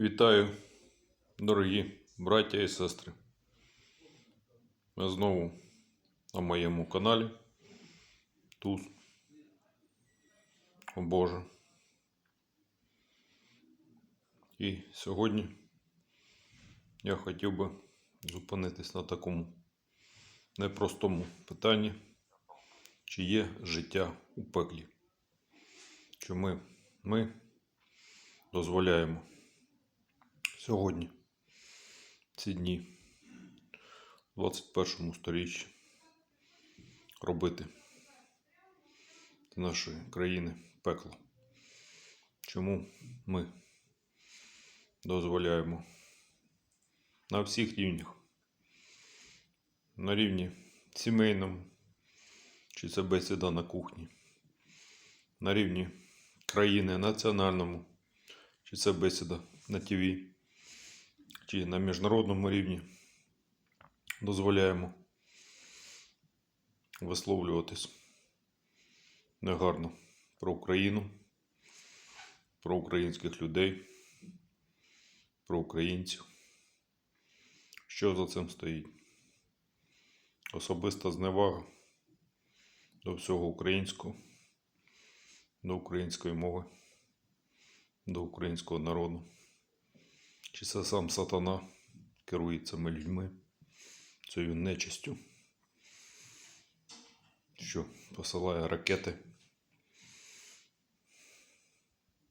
Вітаю, дорогі браття і сестри. Ми знову на моєму каналі. Туз. О Боже. І сьогодні я хотів би зупинитись на такому непростому питанні, чи є життя у пеклі. Чи ми, ми дозволяємо сьогодні, ці дні, в 21 сторіччі, робити з нашої країни пекло. Чому ми дозволяємо на всіх рівнях, на рівні сімейному, чи це бесіда на кухні, на рівні країни національному, чи це бесіда на ТВ, чи на міжнародному рівні дозволяємо висловлюватись негарно про Україну, про українських людей, про українців. Що за цим стоїть? Особиста зневага до всього українського, до української мови, до українського народу. Чи це сам сатана керує цими людьми, цією нечистю, що посилає ракети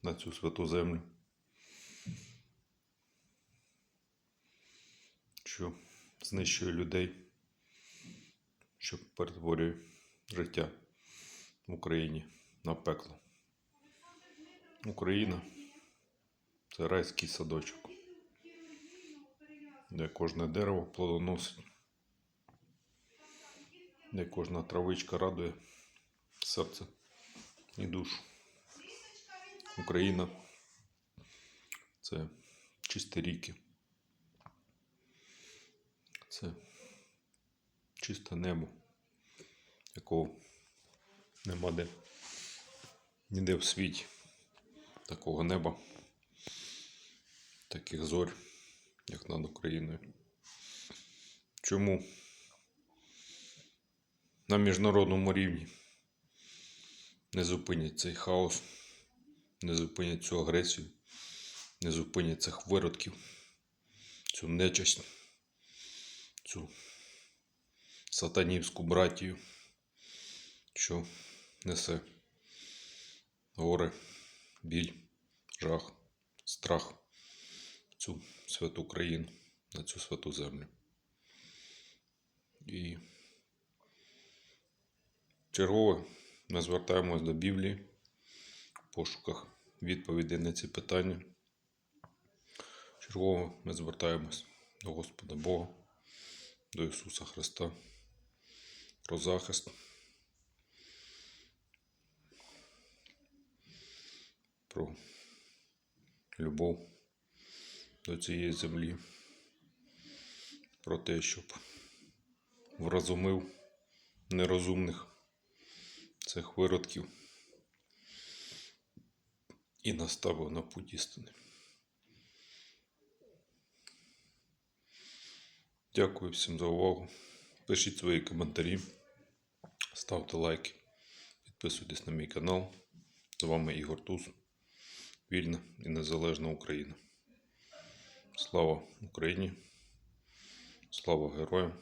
на цю святу землю, що знищує людей, що перетворює життя в Україні на пекло. Україна це райський садочок, де кожне дерево плодоносить, де кожна травичка радує серце і душу. Україна це чисті ріки, це чисте небо, якого нема де ніде в світі такого неба, таких зорь, як над Україною. Чому? На міжнародному рівні. Не зупинять цей хаос, не зупинять цю агресію, не зупинять цих виродків, цю нечисть, цю сатанівську братію, що несе горе, біль, жах, страх цю святу країну, на цю святу землю. І чергове ми звертаємось до Біблії в пошуках відповідей на ці питання. Чергове ми звертаємось до Господа Бога, до Ісуса Христа про захист. Про любов до цієї землі, про те, щоб вразумив нерозумних цих виродків і наставив на путь істини. Дякую всім за увагу. Пишіть свої коментарі, ставте лайки, підписуйтесь на мій канал. З вами Ігор Туз. Вільна і незалежна Україна. Слава Україні! Слава героям!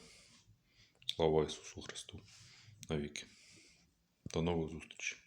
Слава Ісусу Христу! Навіки! До нових зустрічей!